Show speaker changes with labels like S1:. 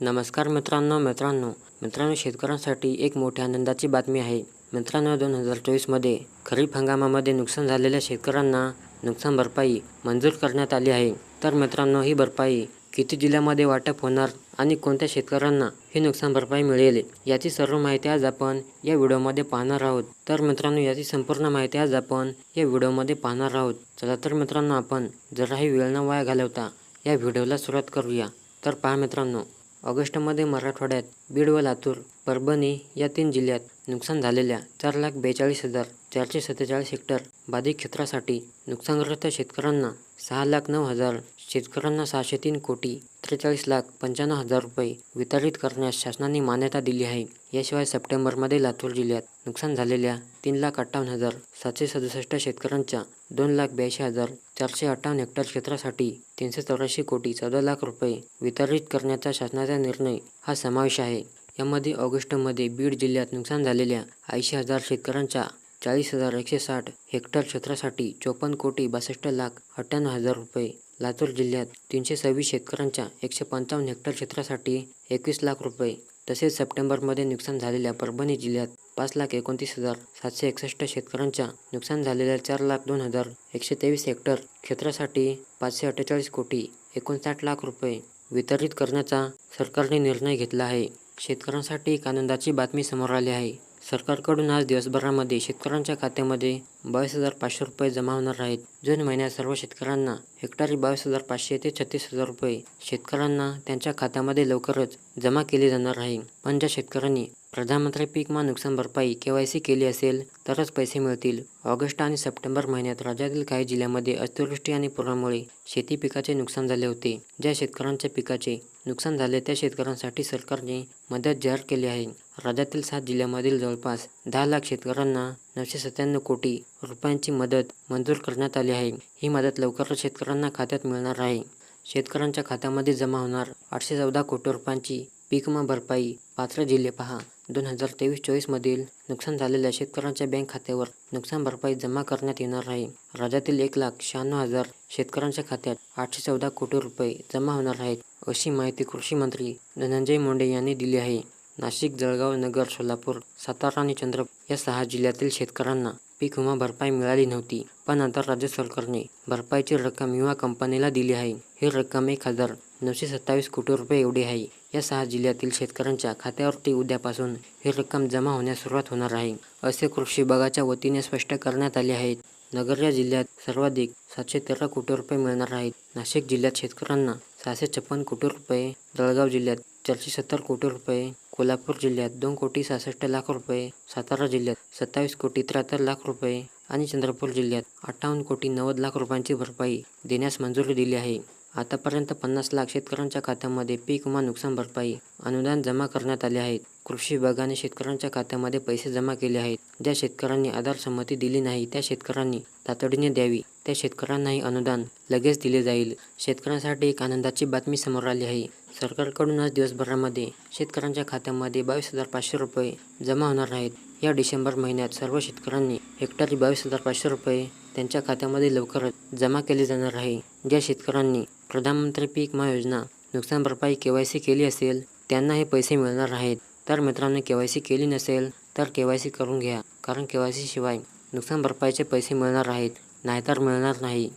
S1: नमस्कार मित्रांनो मित्रांनो. मित्रांनो शेतकऱ्यांसाठी एक मोठ्या आनंदाची बातमी आहे. मित्रांनो दोन हजार चोवीसमध्ये खरीप हंगामामध्ये नुकसान झालेल्या शेतकऱ्यांना नुकसान भरपाई मंजूर करण्यात आली आहे. तर मित्रांनो ही भरपाई किती जिल्ह्यामध्ये वाटप होणार आणि कोणत्या शेतकऱ्यांना ही नुकसान भरपाई मिळेल याची सर्व माहिती आज आपण या व्हिडिओमध्ये पाहणार आहोत. तर मित्रांनो याची संपूर्ण माहिती आज आपण या व्हिडिओमध्ये पाहणार आहोत. चला तर मित्रांनो आपण जराही वेळ न वाया घालवता या व्हिडिओला सुरुवात करूया. तर पहा मित्रांनो ऑगस्टमध्ये मराठवाड्यात बीड व लातूर परभणी या तीन जिल्ह्यात नुकसान झालेल्या चार लाख बेचाळीस हजार चारशे सत्तेचाळीस हेक्टर बाधित क्षेत्रासाठी नुकसानग्रस्त शेतकऱ्यांना सहा लाख नऊ हजार शेतकऱ्यांना सहाशे तीन कोटी त्रेचाळीस लाख पंच्याण्णव हजार रुपये वितरित करण्यास शासनाने मान्यता दिली आहे. याशिवाय सप्टेंबरमध्ये लातूर जिल्ह्यात नुकसान झालेल्या तीन लाख अठ्ठावन्न हजार सातशे सदुसष्ट शेतकऱ्यांच्या दोन लाख ब्याऐंशी हजार चारशे अठ्ठावन्न हेक्टर क्षेत्रासाठी तीनशे चौऱ्याऐंशी कोटी चौदा लाख रुपये वितरित करण्याचा शासनाचा निर्णय हा समावेश आहे. यामध्ये ऑगस्टमध्ये बीड जिल्ह्यात नुकसान झालेल्या ऐंशी हजार शेतकऱ्यांच्या चाळीस हजार एकशे साठ हेक्टर क्षेत्रासाठी चोपन्न कोटी बासष्ट लाख अठ्ठ्याण्णव हजार रुपये लातूर जिल्ह्यात तीनशे सव्वीस शेतकऱ्यांच्या एकशे पंचावन्न हेक्टर क्षेत्रासाठी एकवीस लाख रुपये तसेच सप्टेंबरमध्ये नुकसान झालेल्या परभणी जिल्ह्यात पाच लाख एकोणतीस हजार सातशे एकसष्ट शेतकऱ्यांच्या नुकसान झालेल्या चार लाख दोन हजार एकशे तेवीस हेक्टर क्षेत्रासाठी पाचशे अठ्ठेचाळीस कोटी एकोणसाठ लाख रुपये वितरित करण्याचा सरकारने निर्णय घेतला आहे. शेतकऱ्यांसाठी एक आनंदाची बातमी समोर आली आहे. सरकारकडून आज दिवसभरामध्ये शेतकऱ्यांच्या खात्यामध्ये बावीस हजार पाचशे रुपये जमा होणार आहेत. जून महिन्यात सर्व शेतकऱ्यांना हेक्टरी बावीस हजार पाचशे ते छत्तीस हजार रुपये शेतकऱ्यांना त्यांच्या खात्यामध्ये लवकरच जमा केले जाणार आहे. पण ज्या शेतकऱ्यांनी प्रधानमंत्री पीक नुकसान भरपाई के वाय सी केली असेल तरच पैसे मिळतील. ऑगस्ट आणि सप्टेंबर महिन्यात राज्यातील काही जिल्ह्यांमध्ये अतिवृष्टी आणि पुरामुळे शेती पिकाचे नुकसान झाले होते. ज्या शेतकऱ्यांच्या पिकाचे नुकसान झाले त्या शेतकऱ्यांसाठी सरकारने मदत जाहीर केली आहे. राज्यातील सात जिल्ह्यांमधील जवळपास दहा लाख शेतकऱ्यांना नऊशे सत्त्याण्णव कोटी रुपयांची मदत मंजूर करण्यात आली आहे. ही मदत लवकरच शेतकऱ्यांना खात्यात मिळणार आहे. शेतकऱ्यांच्या खात्यामध्ये जमा होणार आठशे चौदा कोटी रुपयांची पीक भरपाई पात्र जिल्हे पहा. दोन हजार तेवीस चोवीसमधील नुकसान झालेल्या शेतकऱ्यांच्या बँक खात्यावर नुकसान भरपाई जमा करण्यात येणार आहे. राज्यातील एक लाख शहाण्णव हजार शेतकऱ्यांच्या खात्यात आठशे चौदा कोटी रुपये जमा होणार आहेत अशी माहिती कृषी मंत्री धनंजय मुंडे यांनी दिली आहे. नाशिक जळगाव नगर सोलापूर सातारा आणि चंद्रपूर या सहा जिल्ह्यातील शेतकऱ्यांना पीक विमा भरपाई मिळाली नव्हती. पण आता राज्य सरकारने भरपाईची रक्कम विमा कंपनीला दिली आहे. ही रक्कम एक हजार नऊशे सत्तावीस कोटी रुपये एवढी आहे. या सहा जिल्ह्यातील शेतकऱ्यांच्या खात्यावरती उद्यापासून ही रक्कम जमा होण्यास सुरुवात होणार आहे. असे कृषी विभागाच्या वतीने स्पष्ट करण्यात आले आहे. नगर या जिल्ह्यात सर्वाधिक सातशे तेरा कोटी रुपये मिळणार आहेत. नाशिक जिल्ह्यात शेतकऱ्यांना सहाशे छप्पन कोटी रुपये जळगाव जिल्ह्यात चारशे सत्तर कोटी रुपये कोल्हापूर जिल्ह्यात दोन कोटी सहासष्ट लाख रुपये सातारा जिल्ह्यात सत्तावीस कोटी त्र्याहत्तर लाख रुपये आणि चंद्रपूर जिल्ह्यात अठ्ठावन्न कोटी नव्वद लाख रुपयांची भरपाई देण्यास मंजुरी दिली आहे. आतापर्यंत पन्नास लाख शेतकऱ्यांच्या खात्यामध्ये पीक विमा नुकसान भरपाई अनुदान जमा करण्यात आले आहेत कृषी विभागाने शेतकऱ्यांच्या खात्यामध्ये पैसे जमा केले आहेत. ज्या शेतकऱ्यांनी आधार संमती दिली नाही त्या शेतकऱ्यांनी तातडीने द्यावी. त्या शेतकऱ्यांनाही अनुदान लगेच दिले जाईल. शेतकऱ्यांसाठी एक आनंदाची बातमी समोर आली आहे. सरकारकडून आज दिवसभरामध्ये शेतकऱ्यांच्या खात्यामध्ये बावीस हजार पाचशे रुपये जमा होणार आहेत. या डिसेंबर महिन्यात सर्व शेतकऱ्यांनी हेक्टरी बावीस हजार पाचशे रुपये त्यांच्या खात्यामध्ये लवकरच जमा केले जाणार आहे. ज्या शेतकऱ्यांनी प्रधानमंत्री पीक विमा योजना नुकसान भरपाई के वाय सी केली असेल त्यांना हे पैसे मिळणार आहेत. तर मित्रांनो के वाय सी केली नसेल तर के वाय सी करून घ्या. कारण के वाय सी शिवाय नुकसान भरपाईचे पैसे मिळणार आहेत नाहीतर मिळणार नाही.